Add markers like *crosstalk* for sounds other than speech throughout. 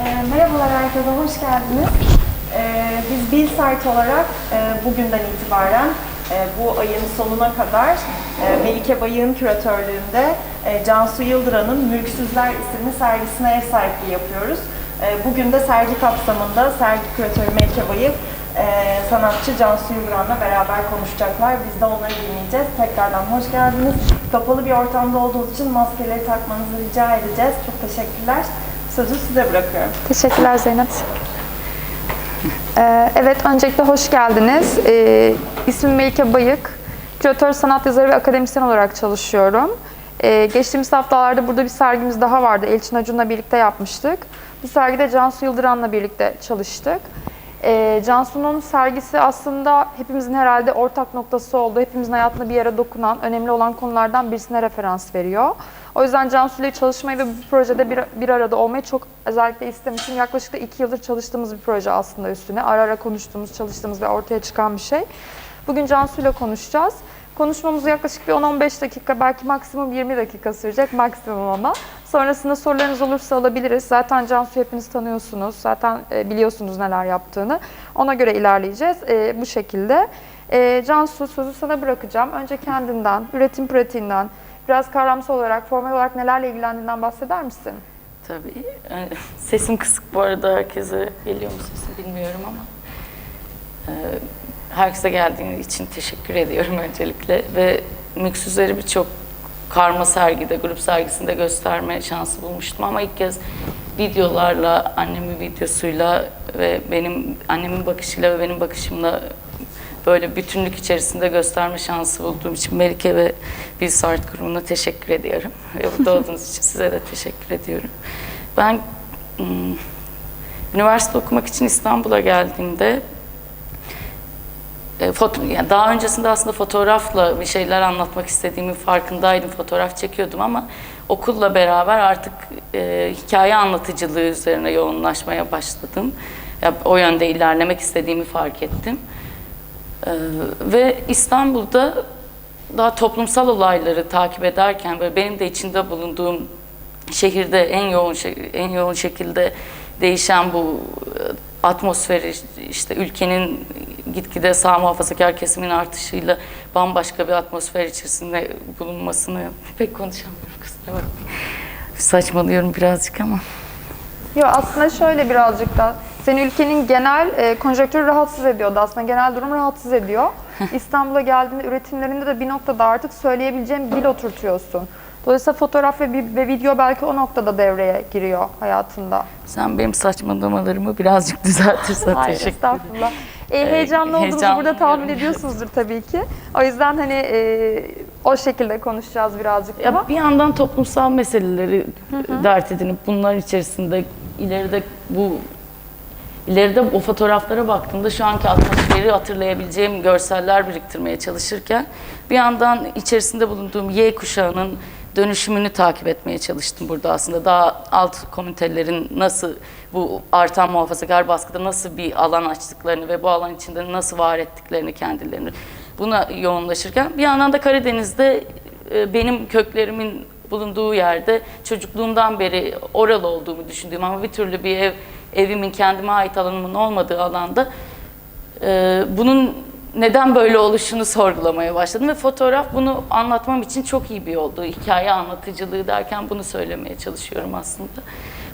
Ee, merhabalar herkese, hoş geldiniz. Ee, biz Bilsite olarak e, bugünden itibaren e, bu ayın sonuna kadar e, Melike Bayık'ın küratörlüğünde e, Cansu Yıldıran'ın Mülksüzler isimli sergisine ev sahipliği yapıyoruz. E, bugün de sergi kapsamında sergi küratörü Melike Bayık, e, sanatçı Cansu Yıldıran'la beraber konuşacaklar. Biz de onları dinleyeceğiz. Tekrardan hoş geldiniz. Kapalı bir ortamda olduğunuz için maskeleri takmanızı rica edeceğiz. Çok teşekkürler. Sözü size bırakıyorum. Teşekkürler Zeynep. Ee, evet, öncelikle hoş geldiniz. Ee, ismim Melike Bayık. Küratör, sanat yazarı ve akademisyen olarak çalışıyorum. Ee, geçtiğimiz haftalarda burada bir sergimiz daha vardı. Elçin Acun'la birlikte yapmıştık. Bu sergide Cansu Yıldıran'la birlikte çalıştık. Ee, Cansu'nun sergisi aslında hepimizin herhalde ortak noktası oldu. Hepimizin hayatına bir yere dokunan, önemli olan konulardan birisine referans veriyor. O yüzden Cansu ile çalışmayı ve bu projede bir, bir arada olmayı çok özellikle istemişim. Yaklaşık da iki yıldır çalıştığımız bir proje aslında üstüne. Ara ara konuştuğumuz, çalıştığımız ve ortaya çıkan bir şey. Bugün Cansu ile konuşacağız. Konuşmamız yaklaşık bir 10-15 dakika, belki maksimum 20 dakika sürecek, maksimum ama. Sonrasında sorularınız olursa alabiliriz. Zaten Cansu hepiniz tanıyorsunuz. Zaten e, biliyorsunuz neler yaptığını. Ona göre ilerleyeceğiz e, bu şekilde. E, Cansu sözü sana bırakacağım. Önce kendinden, üretim pratiğinden, biraz kavramsal olarak, formal olarak nelerle ilgilendiğinden bahseder misin? Tabii. *laughs* Sesim kısık bu arada herkese geliyor mu sesim bilmiyorum ama. Ee, herkese geldiğiniz için teşekkür ediyorum *laughs* öncelikle ve Mülksüzleri birçok karma sergide, grup sergisinde gösterme şansı bulmuştum ama ilk kez videolarla, annemin videosuyla ve benim annemin bakışıyla ve benim bakışımla böyle bütünlük içerisinde gösterme şansı bulduğum için Melike ve Bilsart grubuna teşekkür ediyorum. Ve burada *laughs* olduğunuz için size de teşekkür ediyorum. Ben üniversite okumak için İstanbul'a geldiğimde e, foto, yani daha öncesinde aslında fotoğrafla bir şeyler anlatmak istediğimin farkındaydım. Fotoğraf çekiyordum ama okulla beraber artık e, hikaye anlatıcılığı üzerine yoğunlaşmaya başladım. Ya, o yönde ilerlemek istediğimi fark ettim. Ee, ve İstanbul'da daha toplumsal olayları takip ederken böyle benim de içinde bulunduğum şehirde en yoğun en yoğun şekilde değişen bu e, atmosferi işte ülkenin gitgide sağ muhafazakar kesimin artışıyla bambaşka bir atmosfer içerisinde bulunmasını pek konuşamıyorum kusura bakmayın. Saçmalıyorum birazcık ama. Yo aslında şöyle birazcık da seni ülkenin genel e, konjonktürü rahatsız ediyordu aslında genel durum rahatsız ediyor. *laughs* İstanbul'a geldiğinde üretimlerinde de bir noktada artık söyleyebileceğin bir dil oturtuyorsun. Dolayısıyla fotoğraf ve, ve video belki o noktada devreye giriyor hayatında. Sen benim saçmalamalarımı birazcık *laughs* düzeltirsen Hayır teşekkür ederim. estağfurullah. E, heyecanlı olduğumuzu burada tahmin ediyorsunuzdur tabii ki. O yüzden hani e, o şekilde konuşacağız birazcık Ya daha. bir yandan toplumsal meseleleri dert edinip bunlar içerisinde ileride bu ileride o fotoğraflara baktığımda şu anki atmosferi hatırlayabileceğim görseller biriktirmeye çalışırken bir yandan içerisinde bulunduğum Y kuşağının dönüşümünü takip etmeye çalıştım burada aslında. Daha alt komünitelerin nasıl bu artan muhafazakar baskıda nasıl bir alan açtıklarını ve bu alan içinde nasıl var ettiklerini kendilerini buna yoğunlaşırken bir yandan da Karadeniz'de e, benim köklerimin bulunduğu yerde çocukluğumdan beri oralı olduğumu düşündüğüm ama bir türlü bir ev evimin kendime ait alanımın olmadığı alanda e, bunun neden böyle oluşunu sorgulamaya başladım ve fotoğraf bunu anlatmam için çok iyi bir yoldu. Hikaye anlatıcılığı derken bunu söylemeye çalışıyorum aslında.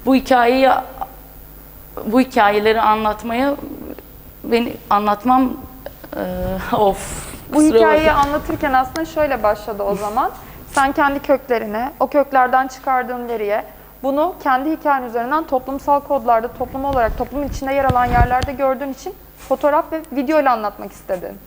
Bu hikayeyi bu hikayeleri anlatmaya beni anlatmam e, of Bu hikayeyi bakma. anlatırken aslında şöyle başladı o *laughs* zaman. Sen kendi köklerine, o köklerden çıkardığın veriye, bunu kendi hikayen üzerinden toplumsal kodlarda, toplum olarak toplumun içinde yer alan yerlerde gördüğün için fotoğraf ve video ile anlatmak istedin.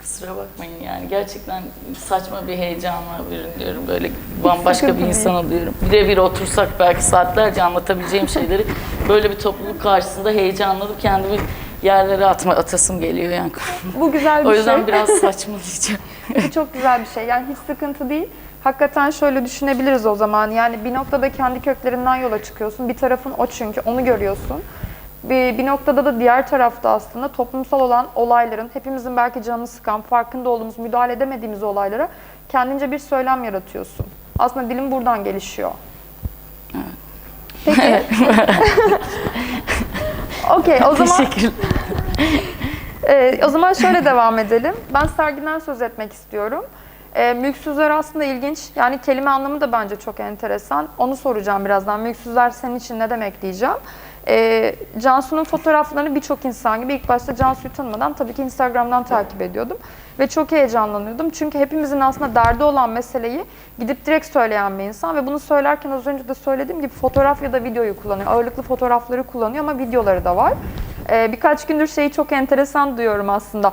Kusura bakmayın yani gerçekten saçma bir heyecanla bürünüyorum böyle *laughs* bambaşka bir insan oluyorum. Birebir otursak belki saatlerce anlatabileceğim şeyleri böyle bir topluluk karşısında heyecanlanıp kendimi yerlere atma atasım geliyor yani. Bu güzel *laughs* bir o yüzden şey. biraz *laughs* saçmalayacağım. Bu çok güzel bir şey. Yani hiç sıkıntı değil. Hakikaten şöyle düşünebiliriz o zaman. Yani bir noktada kendi köklerinden yola çıkıyorsun. Bir tarafın o çünkü. Onu görüyorsun. Bir, bir noktada da diğer tarafta aslında toplumsal olan olayların, hepimizin belki canını sıkan, farkında olduğumuz, müdahale edemediğimiz olaylara kendince bir söylem yaratıyorsun. Aslında dilim buradan gelişiyor. Peki. *laughs* *laughs* Okey o zaman Teşekkür. Ee, o zaman şöyle devam edelim. Ben sergiden söz etmek istiyorum. Ee, mülksüzler aslında ilginç. Yani kelime anlamı da bence çok enteresan. Onu soracağım birazdan. Mülksüzler senin için ne demek diyeceğim. Ee, Cansu'nun fotoğraflarını birçok insan gibi ilk başta Cansu'yu tanımadan tabii ki Instagram'dan takip ediyordum. Ve çok heyecanlanıyordum. Çünkü hepimizin aslında derdi olan meseleyi gidip direkt söyleyen bir insan. Ve bunu söylerken az önce de söylediğim gibi fotoğraf ya da videoyu kullanıyor. Ağırlıklı fotoğrafları kullanıyor ama videoları da var. Ee, birkaç gündür şeyi çok enteresan duyuyorum aslında.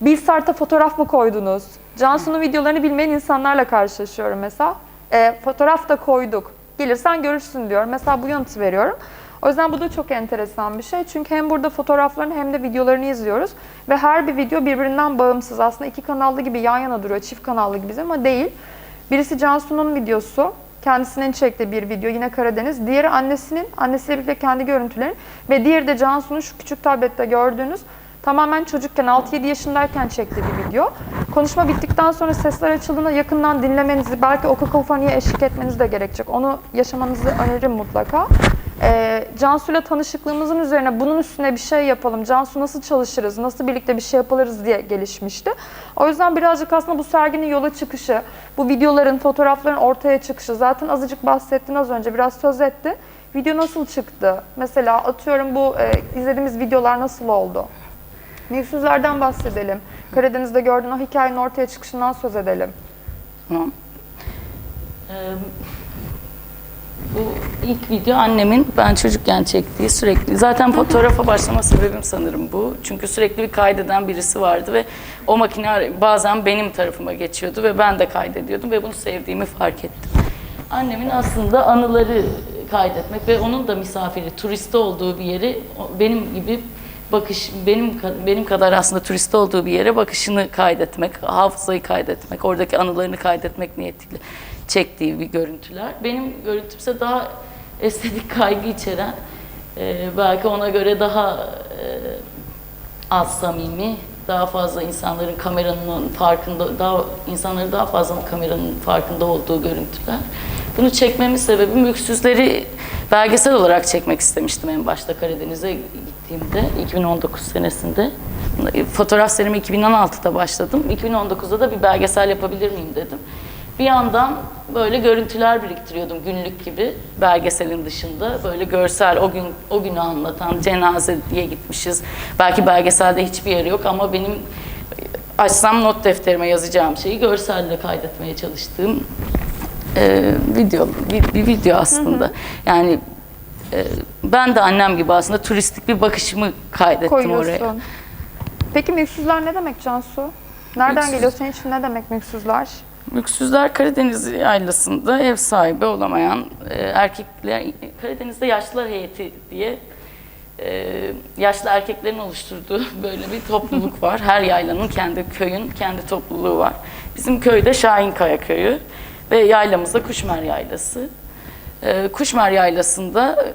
Bir sarta fotoğraf mı koydunuz? Cansu'nun videolarını bilmeyen insanlarla karşılaşıyorum mesela. Ee, fotoğraf da koyduk. Gelirsen görürsün diyor. Mesela bu yanıtı veriyorum. O yüzden bu da çok enteresan bir şey. Çünkü hem burada fotoğraflarını hem de videolarını izliyoruz. Ve her bir video birbirinden bağımsız. Aslında iki kanallı gibi yan yana duruyor. Çift kanallı gibi ama değil. Birisi Cansu'nun videosu. Kendisinin çektiği bir video yine Karadeniz. Diğeri annesinin, annesiyle birlikte kendi görüntüleri. Ve diğeri de Cansu'nun şu küçük tablette gördüğünüz tamamen çocukken 6-7 yaşındayken çektiği bir video. Konuşma bittikten sonra sesler açıldığında yakından dinlemenizi, belki o kakofoniye eşlik etmeniz de gerekecek. Onu yaşamanızı öneririm mutlaka. Cansu'yla tanışıklığımızın üzerine bunun üstüne bir şey yapalım. Cansu nasıl çalışırız, nasıl birlikte bir şey yaparız diye gelişmişti. O yüzden birazcık aslında bu serginin yola çıkışı, bu videoların, fotoğrafların ortaya çıkışı. Zaten azıcık bahsettin az önce, biraz söz etti. Video nasıl çıktı? Mesela atıyorum bu e, izlediğimiz videolar nasıl oldu? Mevsuzlardan bahsedelim. Karadeniz'de gördüğün o hikayenin ortaya çıkışından söz edelim. Tamam. Ee, bu ilk video annemin ben çocukken çektiği sürekli. Zaten fotoğrafa başlama sebebim sanırım bu. Çünkü sürekli bir kaydeden birisi vardı ve o makine bazen benim tarafıma geçiyordu ve ben de kaydediyordum ve bunu sevdiğimi fark ettim. Annemin aslında anıları kaydetmek ve onun da misafiri, turisti olduğu bir yeri benim gibi bakış benim benim kadar aslında turist olduğu bir yere bakışını kaydetmek, hafızayı kaydetmek, oradaki anılarını kaydetmek niyetiyle çektiği bir görüntüler. Benim görüntümse daha estetik kaygı içeren, e, belki ona göre daha e, az samimi, daha fazla insanların kameranın farkında, daha insanların daha fazla kameranın farkında olduğu görüntüler. Bunu çekmemin sebebi mülksüzleri belgesel olarak çekmek istemiştim en başta Karadeniz'e gittiğimde 2019 senesinde. Fotoğraf serimi 2016'da başladım. 2019'da da bir belgesel yapabilir miyim dedim. Bir yandan böyle görüntüler biriktiriyordum günlük gibi belgeselin dışında. Böyle görsel o gün o günü anlatan cenaze diye gitmişiz. Belki belgeselde hiçbir yeri yok ama benim açsam not defterime yazacağım şeyi görselle kaydetmeye çalıştığım e, video bir, bir video aslında. Yani e, ben de annem gibi aslında turistik bir bakışımı kaydettim Koyuyorsun. oraya. Peki mülksüzler ne demek Cansu? Nereden Mülksüz- geliyor senin için ne demek mülksüzler? Mülksüzler Karadeniz yaylasında ev sahibi olamayan e, erkekler, Karadeniz'de yaşlılar heyeti diye e, yaşlı erkeklerin oluşturduğu *laughs* böyle bir topluluk var. Her yaylanın kendi köyün kendi topluluğu var. Bizim köyde Şahinkaya köyü ve yaylamızda Kuşmer Yaylası. E, Kuşmer Yaylası'nda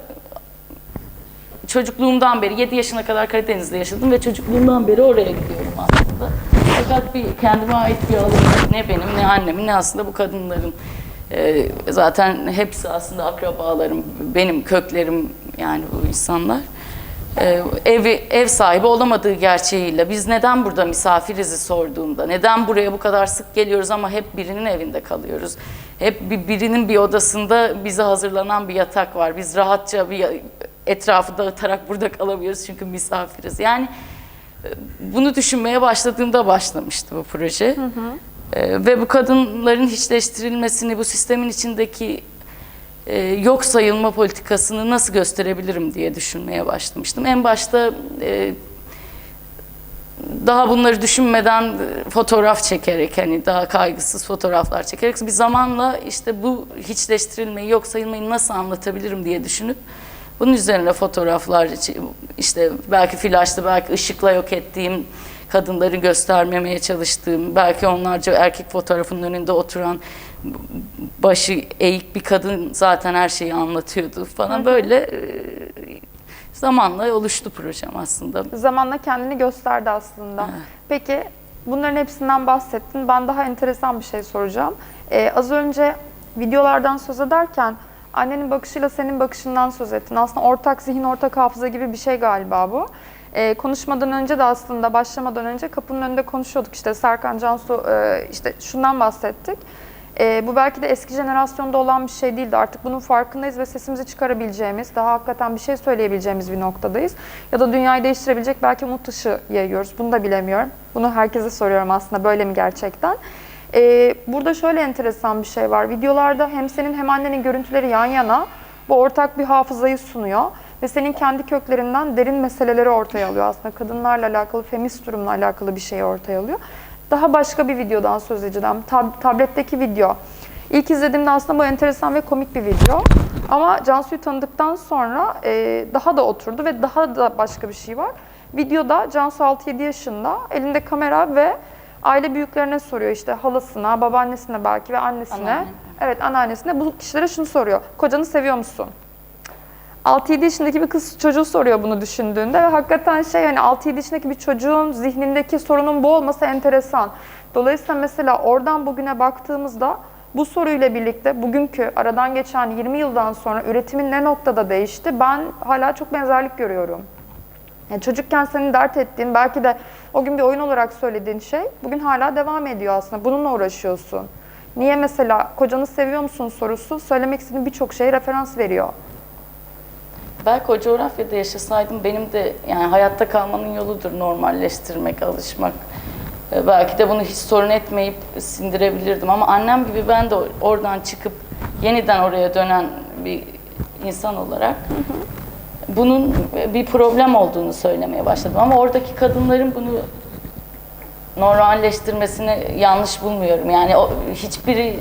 çocukluğumdan beri 7 yaşına kadar Karadeniz'de yaşadım ve çocukluğumdan beri oraya gidiyorum aslında. Fakat bir kendime ait bir alanım ne benim ne annemin ne aslında bu kadınların. Ee, zaten hepsi aslında akrabalarım, benim köklerim yani bu insanlar. Ee, evi, ev sahibi olamadığı gerçeğiyle biz neden burada misafirizi sorduğumda, neden buraya bu kadar sık geliyoruz ama hep birinin evinde kalıyoruz. Hep bir, birinin bir odasında bize hazırlanan bir yatak var. Biz rahatça bir etrafı dağıtarak burada *laughs* kalamıyoruz çünkü misafiriz. Yani e, bunu düşünmeye başladığımda başlamıştı bu proje. E, ve bu kadınların hiçleştirilmesini, bu sistemin içindeki e, yok sayılma politikasını nasıl gösterebilirim diye düşünmeye başlamıştım. En başta e, daha bunları düşünmeden fotoğraf çekerek hani daha kaygısız fotoğraflar çekerek bir zamanla işte bu hiçleştirilmeyi yok sayılmayı nasıl anlatabilirim diye düşünüp bunun üzerine fotoğraflar işte belki flaşlı belki ışıkla yok ettiğim kadınları göstermemeye çalıştığım belki onlarca erkek fotoğrafının önünde oturan başı eğik bir kadın zaten her şeyi anlatıyordu falan böyle e, zamanla oluştu projem aslında. Zamanla kendini gösterdi aslında. Peki bunların hepsinden bahsettin. Ben daha enteresan bir şey soracağım. Ee, az önce videolardan söz ederken Annenin bakışıyla senin bakışından söz ettin. Aslında ortak zihin, ortak hafıza gibi bir şey galiba bu. Ee, konuşmadan önce de aslında başlamadan önce kapının önünde konuşuyorduk işte Serkan Cansu e, işte şundan bahsettik. Ee, bu belki de eski jenerasyonda olan bir şey değildi. Artık bunun farkındayız ve sesimizi çıkarabileceğimiz, daha hakikaten bir şey söyleyebileceğimiz bir noktadayız. Ya da dünyayı değiştirebilecek belki umut ışığı yayıyoruz. Bunu da bilemiyorum. Bunu herkese soruyorum aslında böyle mi gerçekten? Ee, burada şöyle enteresan bir şey var. Videolarda hem senin hem annenin görüntüleri yan yana bu ortak bir hafızayı sunuyor. Ve senin kendi köklerinden derin meseleleri ortaya alıyor aslında. Kadınlarla alakalı, feminist durumla alakalı bir şeyi ortaya alıyor. Daha başka bir videodan söz edeceğim. Tab- tabletteki video. İlk izlediğimde aslında bu enteresan ve komik bir video. Ama Cansu'yu tanıdıktan sonra e, daha da oturdu ve daha da başka bir şey var. Videoda Cansu 6-7 yaşında, elinde kamera ve aile büyüklerine soruyor işte halasına, babaannesine belki ve annesine. Anneanne. Evet anneannesine bu kişilere şunu soruyor. Kocanı seviyor musun? 6-7 yaşındaki bir kız çocuğu soruyor bunu düşündüğünde ve hakikaten şey hani 6-7 yaşındaki bir çocuğun zihnindeki sorunun bu olması enteresan. Dolayısıyla mesela oradan bugüne baktığımızda bu soruyla birlikte bugünkü aradan geçen 20 yıldan sonra üretimin ne noktada değişti ben hala çok benzerlik görüyorum. Yani çocukken senin dert ettiğin, belki de o gün bir oyun olarak söylediğin şey bugün hala devam ediyor aslında. Bununla uğraşıyorsun. Niye mesela kocanı seviyor musun sorusu söylemek istediğin birçok şeye referans veriyor. Belki o coğrafyada yaşasaydım benim de yani hayatta kalmanın yoludur normalleştirmek, alışmak. Ee, Belki de bunu hiç sorun etmeyip sindirebilirdim ama annem gibi ben de oradan çıkıp yeniden oraya dönen bir insan olarak bunun bir problem olduğunu söylemeye başladım. Ama oradaki kadınların bunu normalleştirmesini yanlış bulmuyorum. Yani o, hiçbiri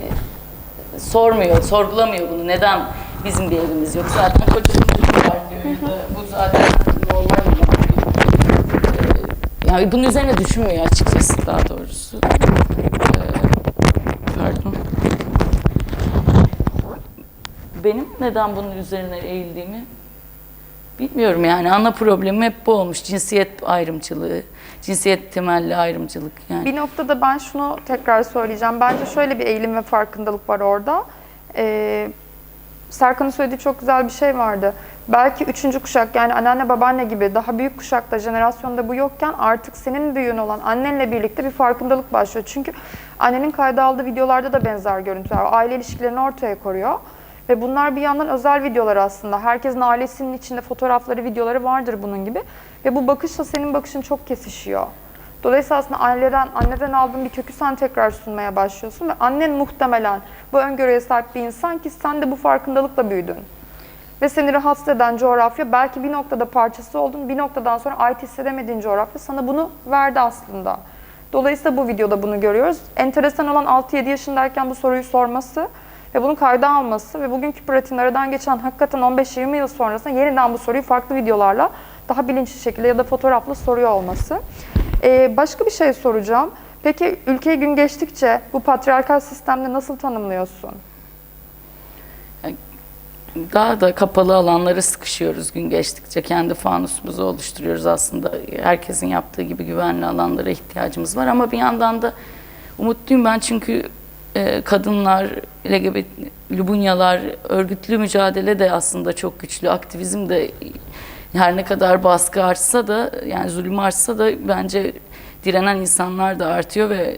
sormuyor, sorgulamıyor bunu. Neden bizim bir evimiz yok? Zaten kocamız var diyor bu zaten normal bir Ee, Yani bunun üzerine düşünmüyor açıkçası daha doğrusu. Ee, pardon. Benim neden bunun üzerine eğildiğimi bilmiyorum yani. Ana problemim hep bu olmuş. Cinsiyet ayrımcılığı, cinsiyet temelli ayrımcılık yani. Bir noktada ben şunu tekrar söyleyeceğim. Bence şöyle bir eğilim ve farkındalık var orada. Ee, Serkan'ın söylediği çok güzel bir şey vardı. Belki üçüncü kuşak yani anneanne babaanne gibi daha büyük kuşakta jenerasyonda bu yokken artık senin büyüğün olan annenle birlikte bir farkındalık başlıyor. Çünkü annenin kayda aldığı videolarda da benzer görüntüler var. Aile ilişkilerini ortaya koruyor. Ve bunlar bir yandan özel videolar aslında. Herkesin ailesinin içinde fotoğrafları, videoları vardır bunun gibi. Ve bu bakışla senin bakışın çok kesişiyor. Dolayısıyla aslında aileden, anneden aldığın bir kökü sen tekrar sunmaya başlıyorsun ve annen muhtemelen bu öngörüye sahip bir insan ki sen de bu farkındalıkla büyüdün. Ve seni rahatsız eden coğrafya belki bir noktada parçası oldun, bir noktadan sonra ait hissedemediğin coğrafya sana bunu verdi aslında. Dolayısıyla bu videoda bunu görüyoruz. Enteresan olan 6-7 yaşındayken bu soruyu sorması ve bunu kayda alması ve bugünkü pratiğin aradan geçen hakikaten 15-20 yıl sonrasında yeniden bu soruyu farklı videolarla daha bilinçli şekilde ya da fotoğrafla soruyor olması. Ee, başka bir şey soracağım. Peki ülkeyi gün geçtikçe bu patriarkal sistemde nasıl tanımlıyorsun? daha da kapalı alanlara sıkışıyoruz gün geçtikçe. Kendi fanusumuzu oluşturuyoruz aslında. Herkesin yaptığı gibi güvenli alanlara ihtiyacımız var ama bir yandan da umutluyum ben çünkü e, kadınlar, LGBT, Lubunyalar, örgütlü mücadele de aslında çok güçlü. Aktivizm de her ne kadar baskı artsa da yani zulüm artsa da bence direnen insanlar da artıyor ve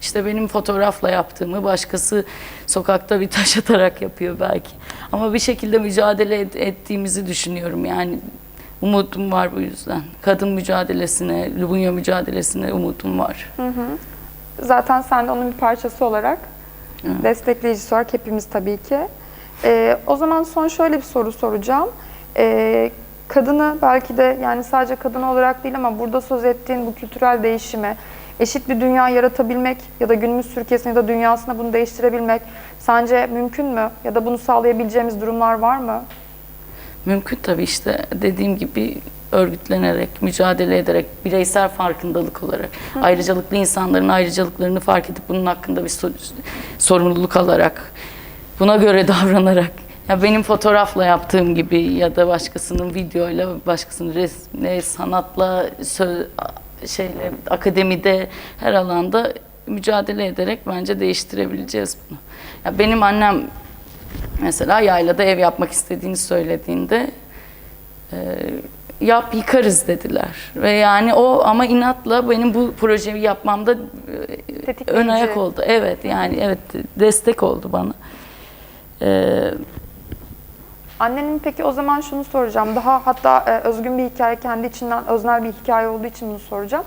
işte benim fotoğrafla yaptığımı başkası sokakta bir taş *laughs* atarak yapıyor belki. Ama bir şekilde mücadele et- ettiğimizi düşünüyorum yani. Umudum var bu yüzden. Kadın mücadelesine, Lubunya mücadelesine umudum var. Zaten sen de onun bir parçası olarak destekleyicisi olarak hepimiz tabii ki. Ee, o zaman son şöyle bir soru soracağım. Ee, kadını belki de yani sadece kadın olarak değil ama burada söz ettiğin bu kültürel değişimi eşit bir dünya yaratabilmek ya da günümüz Türkiye'sinde ya da dünyasında bunu değiştirebilmek sence mümkün mü? Ya da bunu sağlayabileceğimiz durumlar var mı? Mümkün tabii işte dediğim gibi örgütlenerek, mücadele ederek, bireysel farkındalık olarak, ayrıcalıklı insanların ayrıcalıklarını fark edip bunun hakkında bir sor- sorumluluk alarak, buna göre *laughs* davranarak, ya benim fotoğrafla yaptığım gibi ya da başkasının videoyla, başkasının resmle, sanatla, sö- şeyle, akademide, her alanda mücadele ederek bence değiştirebileceğiz bunu. Ya benim annem mesela yaylada ev yapmak istediğini söylediğinde e, yap yıkarız dediler. Ve yani o ama inatla benim bu projeyi yapmamda ön ayak oldu. Evet yani evet destek oldu bana. Ee, Annenin peki o zaman şunu soracağım. Daha hatta e, özgün bir hikaye, kendi içinden öznel bir hikaye olduğu için bunu soracağım.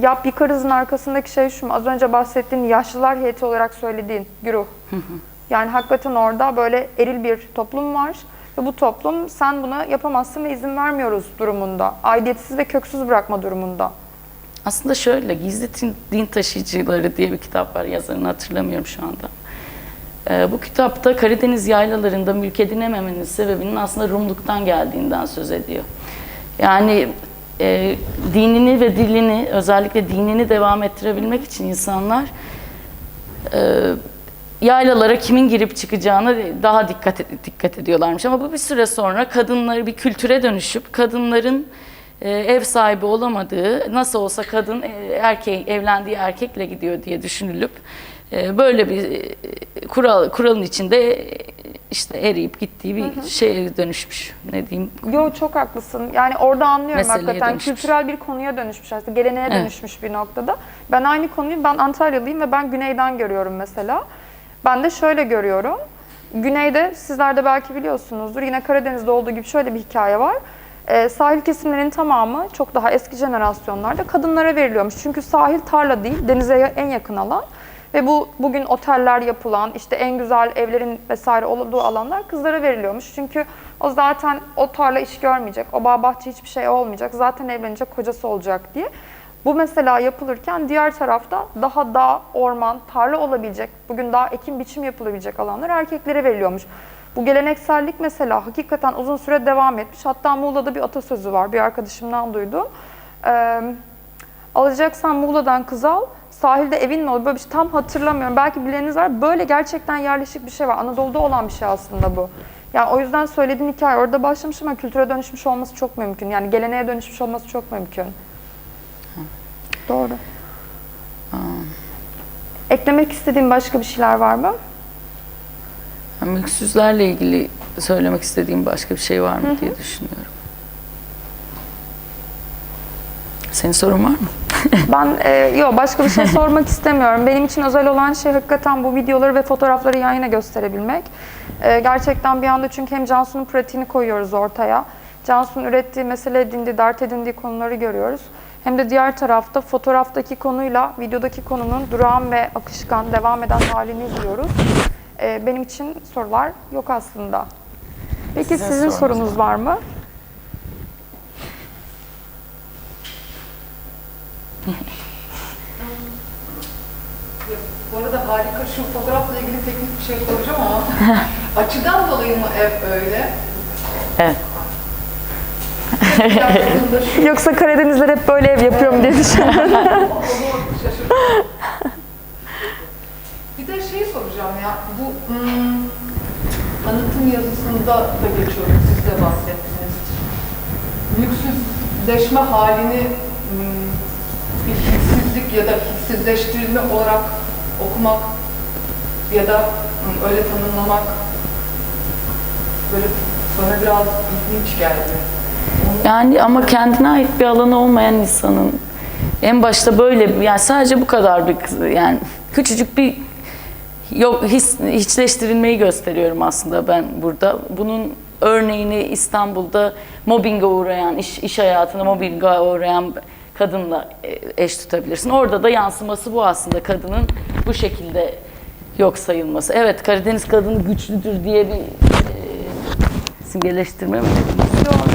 Yap yıkarızın arkasındaki şey şu mu? Az önce bahsettiğin yaşlılar heyeti olarak söylediğin güruh. Yani hakikaten orada böyle eril bir toplum var. Ve bu toplum sen buna yapamazsın ve izin vermiyoruz durumunda. Aidiyetsiz ve köksüz bırakma durumunda. Aslında şöyle, Gizli Din Taşıyıcıları diye bir kitap var, yazarını hatırlamıyorum şu anda. Ee, bu kitapta Karadeniz yaylalarında mülk edinememenin sebebinin aslında Rumluktan geldiğinden söz ediyor. Yani e, dinini ve dilini, özellikle dinini devam ettirebilmek için insanlar e, yaylalara kimin girip çıkacağına daha dikkat dikkat ediyorlarmış. Ama bu bir süre sonra kadınları bir kültüre dönüşüp kadınların e, ev sahibi olamadığı, nasıl olsa kadın e, erkeği evlendiği erkekle gidiyor diye düşünülüp e, böyle bir e, kural kuralın içinde işte eriyip gittiği bir şeye dönüşmüş. Ne diyeyim? Yo çok haklısın. Yani orada anlıyorum Meseleye hakikaten. dönüşmüş. Kültürel bir konuya dönüşmüş aslında. Geleneğe Evet. dönüşmüş bir noktada. Ben aynı konuyu ben Antalyalıyım ve ben güneyden görüyorum mesela. Ben de şöyle görüyorum. Güneyde sizler de belki biliyorsunuzdur. Yine Karadeniz'de olduğu gibi şöyle bir hikaye var. Ee, sahil kesimlerin tamamı çok daha eski jenerasyonlarda kadınlara veriliyormuş. Çünkü sahil tarla değil, denize en yakın alan. Ve bu bugün oteller yapılan, işte en güzel evlerin vesaire olduğu alanlar kızlara veriliyormuş. Çünkü o zaten o tarla iş görmeyecek, o bağ bahçe hiçbir şey olmayacak, zaten evlenecek kocası olacak diye. Bu mesela yapılırken diğer tarafta daha dağ, orman, tarla olabilecek, bugün daha ekim biçim yapılabilecek alanlar erkeklere veriliyormuş. Bu geleneksellik mesela hakikaten uzun süre devam etmiş. Hatta Muğla'da bir atasözü var, bir arkadaşımdan duydum. Ee, alacaksan Muğla'dan kız al, sahilde evin mi olur? Böyle bir şey tam hatırlamıyorum. Belki bileniniz var. Böyle gerçekten yerleşik bir şey var. Anadolu'da olan bir şey aslında bu. Yani o yüzden söylediğin hikaye orada başlamış ama kültüre dönüşmüş olması çok mümkün. Yani geleneğe dönüşmüş olması çok mümkün. Doğru. Eklemek istediğin başka bir şeyler var mı? Yani mülksüzlerle ilgili söylemek istediğim başka bir şey var mı diye düşünüyorum. Senin sorun var mı? *laughs* Ben e, yok başka bir şey sormak istemiyorum. Benim için özel olan şey hakikaten bu videoları ve fotoğrafları yan yana gösterebilmek. E, gerçekten bir anda çünkü hem Cansu'nun pratiğini koyuyoruz ortaya. Cansu'nun ürettiği, mesele edindiği, dert edindiği konuları görüyoruz. Hem de diğer tarafta fotoğraftaki konuyla videodaki konunun durağan ve akışkan devam eden halini izliyoruz. E, benim için sorular yok aslında. Peki Sizin sizin sorunuz var mı? *laughs* Bu arada harika şu fotoğrafla ilgili teknik bir şey soracağım ama *laughs* açıdan dolayı mı ev öyle? Evet. *laughs* Yoksa Karadenizler hep böyle ev yapıyor mu diye düşünüyorum. *laughs* Bir de şey soracağım ya bu hmm, anıtın yazısında da geçiyor siz de bahsettiniz. Lüksüzleşme halini hmm, bir hissizlik ya da hissizleştirilme olarak okumak ya da hmm, öyle tanımlamak böyle bana biraz ilginç geldi. Yani ama kendine ait bir alanı olmayan insanın en başta böyle yani sadece bu kadar bir yani küçücük bir yok his, hiçleştirilmeyi gösteriyorum aslında ben burada. Bunun örneğini İstanbul'da mobbinge uğrayan, iş, iş hayatında mobbinge uğrayan kadınla e, eş tutabilirsin. Orada da yansıması bu aslında kadının bu şekilde yok sayılması. Evet Karadeniz kadını güçlüdür diye bir simgeleştirme mi?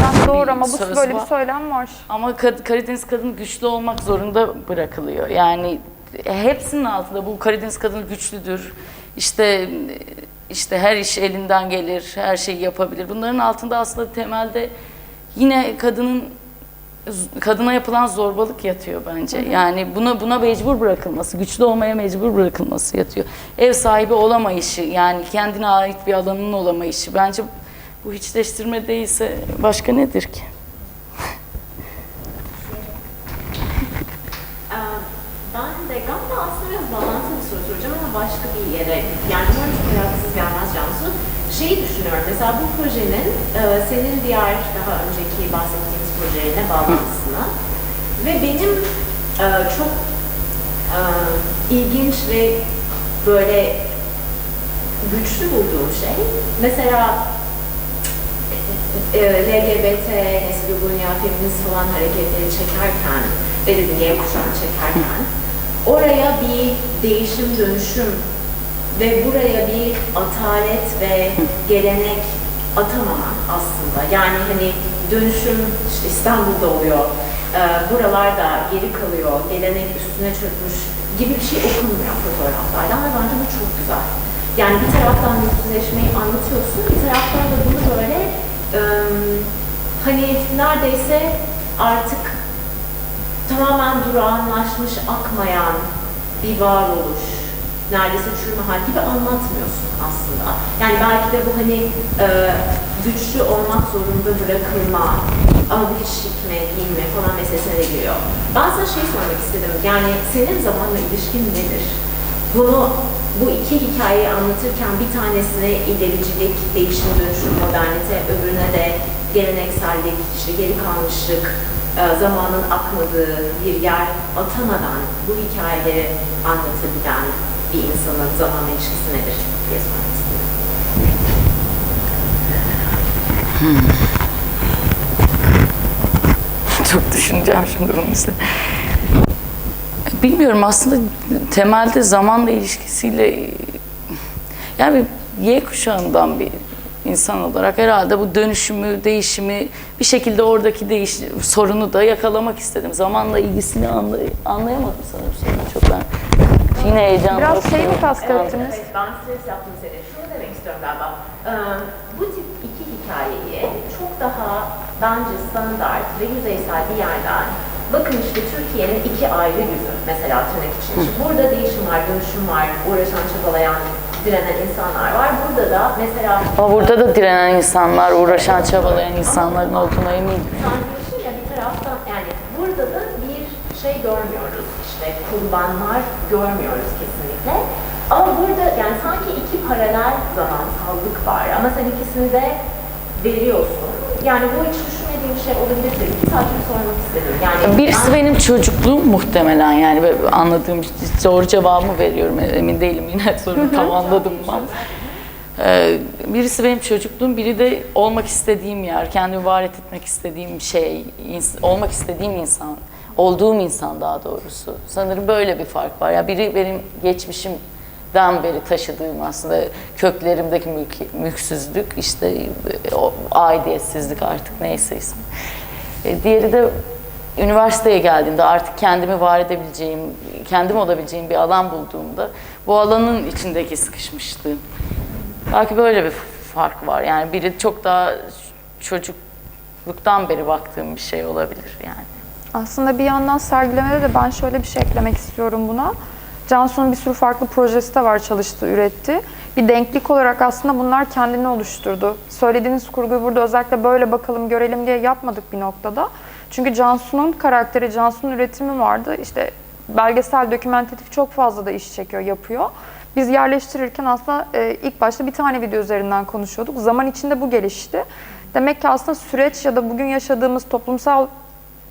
Yani doğru ama bu söz böyle bir var. söylem var. Ama Kad- Karadeniz kadını güçlü olmak zorunda bırakılıyor. Yani hepsinin altında bu Karadeniz kadını güçlüdür. İşte işte her iş elinden gelir, her şeyi yapabilir. Bunların altında aslında temelde yine kadının kadına yapılan zorbalık yatıyor bence. Yani buna buna mecbur bırakılması, güçlü olmaya mecbur bırakılması yatıyor. Ev sahibi olamayışı, yani kendine ait bir alanının olamayışı. Bence bu hiçleştirme değilse başka nedir ki? Ee, Ben de galiba aslında biraz soracağım ama başka bir yere. Yani umarım çok alakasız gelmez Cansu. şeyi düşünüyorum. Mesela bu projenin e, senin diğer daha önceki bahsettiğimiz projeyle bağlantısına ve benim e, çok e, ilginç ve böyle güçlü bulduğum şey mesela LGBT, eski dünya, feminist falan hareketleri çekerken ve de dünya kuşağını çekerken oraya bir değişim, dönüşüm ve buraya bir atalet ve gelenek atamama aslında. Yani hani dönüşüm işte İstanbul'da oluyor, e, buralarda geri kalıyor, gelenek üstüne çökmüş gibi bir şey okunmuyor fotoğraflardan ve bence bu çok güzel. Yani bir taraftan mutsuzleşmeyi anlatıyorsun, bir taraftan da bunu böyle hani neredeyse artık tamamen durağanlaşmış, akmayan bir varoluş, neredeyse çürüme hal gibi anlatmıyorsun aslında. Yani belki de bu hani e, güçlü olmak zorunda bırakılma, ama mı, değil mi falan meselesine de giriyor. Ben sana şey sormak istedim, yani senin zamanla ilişkin nedir? Bunu bu iki hikayeyi anlatırken bir tanesine ilericilik, değişim, dönüşüm, modernite, öbürüne de geleneksellik, işte geri kalmışlık, e, zamanın akmadığı bir yer atamadan bu hikayeleri anlatabilen bir insanın zamanla ilişkisi nedir diye sormak istiyorum. Çok düşüneceğim şimdi bunun üstüne. Bilmiyorum aslında temelde zamanla ilişkisiyle yani bir Y kuşağından bir insan olarak herhalde bu dönüşümü, değişimi bir şekilde oradaki değiş sorunu da yakalamak istedim. Zamanla ilgisini anlay- anlayamadım sanırım sorunu çok ben. Yine heyecanlı. Biraz şey mi kast Evet, ettiniz? evet, ben stres yaptım seni. Şunu demek istiyorum galiba. Ee, bu tip iki hikayeyi çok daha bence standart ve yüzeysel bir yerden Bakın işte Türkiye'nin iki ayrı yüzü mesela tırnak için. Burada değişim var, dönüşüm var, uğraşan, çabalayan, direnen insanlar var. Burada da mesela Ama burada da direnen insanlar, uğraşan, çabalayan insanların olduğuna eminim. sen diyorsun ya bir taraftan yani burada da bir şey görmüyoruz işte kurbanlar görmüyoruz kesinlikle. Ama burada yani sanki iki paralel zamansallık var ama sen ikisini de veriyorsun. Yani bu hiç bir şey olabilir de sadece sormak istedim. Yani Birisi ben- benim çocukluğum muhtemelen yani anladığım doğru cevabımı veriyorum emin değilim *laughs* yine soruyu tam anladım ben. Ee, birisi benim çocukluğum, biri de olmak istediğim yer, kendimi var etmek istediğim şey, olmak istediğim insan, olduğum insan daha doğrusu. Sanırım böyle bir fark var. Ya biri benim geçmişimden beri taşıdığım aslında köklerimdeki mülk, mülksüzlük, işte o aidiyetsizlik artık neyse ismi. E, diğeri de üniversiteye geldiğimde artık kendimi var edebileceğim, kendim olabileceğim bir alan bulduğumda bu alanın içindeki sıkışmışlığım. Belki böyle bir fark var. Yani biri çok daha çocukluktan beri baktığım bir şey olabilir yani. Aslında bir yandan sergilemede de ben şöyle bir şey eklemek istiyorum buna. Cansu'nun bir sürü farklı projesi de var çalıştı, üretti. Bir denklik olarak aslında bunlar kendini oluşturdu. Söylediğiniz kurguyu burada özellikle böyle bakalım, görelim diye yapmadık bir noktada. Çünkü Cansu'nun karakteri, Cansu'nun üretimi vardı. İşte belgesel, dokümentatif çok fazla da iş çekiyor, yapıyor. Biz yerleştirirken aslında e, ilk başta bir tane video üzerinden konuşuyorduk. Zaman içinde bu gelişti. Demek ki aslında süreç ya da bugün yaşadığımız toplumsal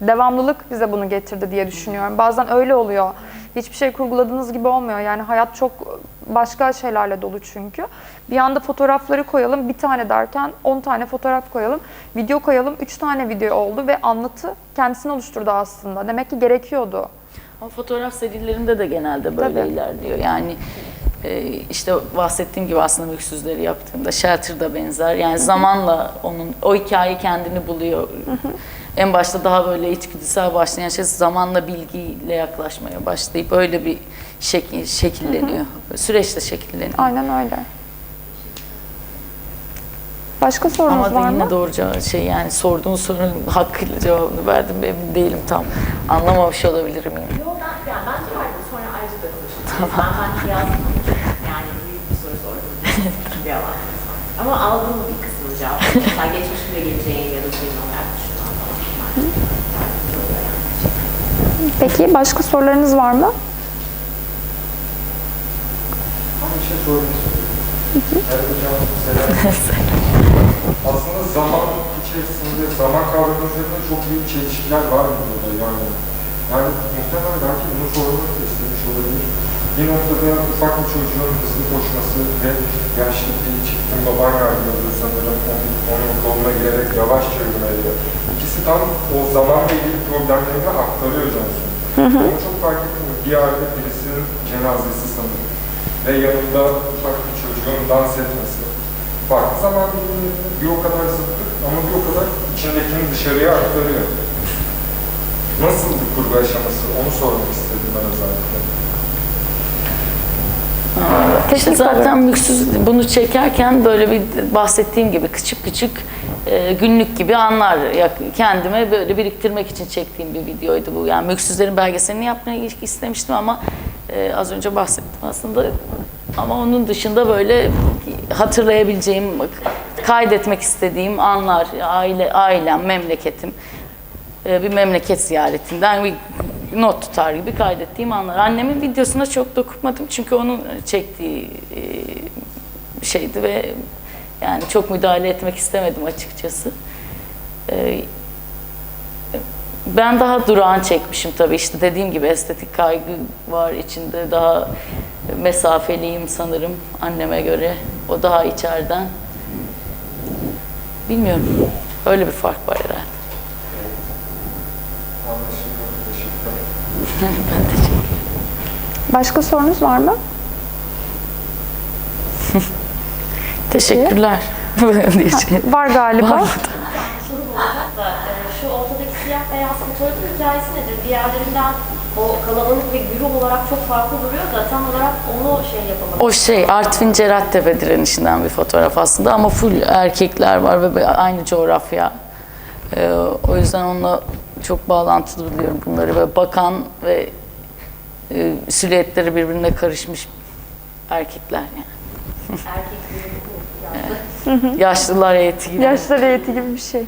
devamlılık bize bunu getirdi diye düşünüyorum. Bazen öyle oluyor. Hiçbir şey kurguladığınız gibi olmuyor. Yani hayat çok başka şeylerle dolu çünkü. Bir anda fotoğrafları koyalım, bir tane derken 10 tane fotoğraf koyalım. Video koyalım, 3 tane video oldu ve anlatı kendisini oluşturdu aslında. Demek ki gerekiyordu. Ama fotoğraf serilerinde de genelde böyle Tabii. ilerliyor. Yani e, işte bahsettiğim gibi aslında mülksüzleri yaptığımda Shelter da benzer. Yani zamanla onun o hikaye kendini buluyor. En başta daha böyle içgüdüsel başlayan şey zamanla bilgiyle yaklaşmaya başlayıp öyle bir şekil, şekilleniyor. Süreçte şekilleniyor. Aynen öyle. Başka sorunuz Ama var yine mı? doğru cevap- şey yani sorduğun sorunun *laughs* hakkıyla cevabını verdim emin değilim tam. Anlamamış olabilirim yine. Yo ben, yani ben sorardım sonra ayrıca da konuşuruz. Ben ben biraz yani büyük bir soru sordum. *laughs* Ama aldığım bir kısmını cevap. Mesela geçmişimde geleceğin ya da senin olarak düşünmem falan. Peki başka sorularınız var mı? Bir şey sormak istiyorum. Aslında zaman içerisinde, zaman kavramı üzerinde çok büyük çelişkiler var burada yani. Yani muhtemelen belki bunu sormak istemiş olabilir. Bir noktada ufak bir çocuğun hızlı koşması ve yaşlı bir çiftin baban yardım ediyor sanırım. Onun, onun koluna girerek yavaşça yürümeleri. İkisi tam o zamanla ilgili problemlerini aktarıyor Johnson. Onu çok fark ettim. Bir yerde birisinin cenazesi sanırım. Ve yanında ufak bir çocuğun dans etmesi. Farklı zaman dilimlerinde bir o kadar zıtlık ama bir o kadar içindekini dışarıya aktarıyor. Nasıl bir kurgu aşaması onu sormak istedim ben özellikle. İşte zaten müksüz bunu çekerken böyle bir bahsettiğim gibi küçük küçük e, günlük gibi anlar ya, kendime böyle biriktirmek için çektiğim bir videoydu bu. Yani müksüzlerin belgeselini yapmayı istemiştim ama e, az önce bahsettim aslında. Ama onun dışında böyle hatırlayabileceğim, kaydetmek istediğim anlar, aile, ailem, memleketim, e, bir memleket ziyaretinden bir not tutar gibi kaydettiğim anlar. Annemin videosuna çok dokunmadım çünkü onun çektiği e, şeydi ve yani çok müdahale etmek istemedim açıkçası. E, Ben daha durağan çekmişim tabii işte dediğim gibi estetik kaygı var içinde daha mesafeliyim sanırım anneme göre. O daha içeriden. Bilmiyorum. Öyle bir fark var herhalde. Anlaşılıyor. Teşekkür ederim. Ben teşekkür ederim. Başka sorunuz var mı? *laughs* Teşekkürler. *laughs* Var galiba. Var. soru olacak da e, şu ortadaki siyah beyaz fotoğrafın hikayesi nedir? Diğerlerinden o kalabalık ve güruh olarak çok farklı duruyor da tam olarak onu şey yapamadım. O şey Artvin Cerattepe direnişinden bir fotoğraf aslında ama full erkekler var ve aynı coğrafya. Ee, o yüzden onunla çok bağlantılı buluyorum bunları ve bakan ve e, silüetleri birbirine karışmış erkekler yani. Erkek yazdı. Yaşlılar heyeti gibi. Yaşlar heyeti gibi bir şey.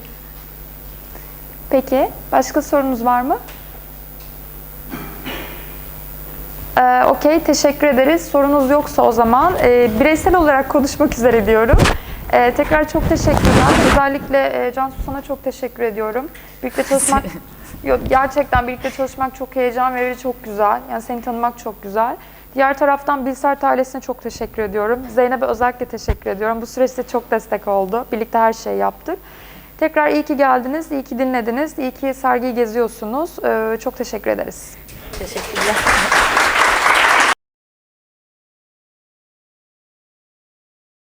Peki, başka sorunuz var mı? Ee, Okey, teşekkür ederiz. Sorunuz yoksa o zaman e, bireysel olarak konuşmak üzere diyorum. Ee, tekrar çok teşekkürler. Özellikle e, Cansu sana çok teşekkür ediyorum. Birlikte çalışmak, *laughs* yok, gerçekten birlikte çalışmak çok heyecan verici, çok güzel. Yani seni tanımak çok güzel. Diğer taraftan Bilsart ailesine çok teşekkür ediyorum. Zeynep'e özellikle teşekkür ediyorum. Bu süreçte çok destek oldu. Birlikte her şeyi yaptık. Tekrar iyi ki geldiniz, iyi ki dinlediniz, iyi ki sergiyi geziyorsunuz. Ee, çok teşekkür ederiz. Teşekkürler.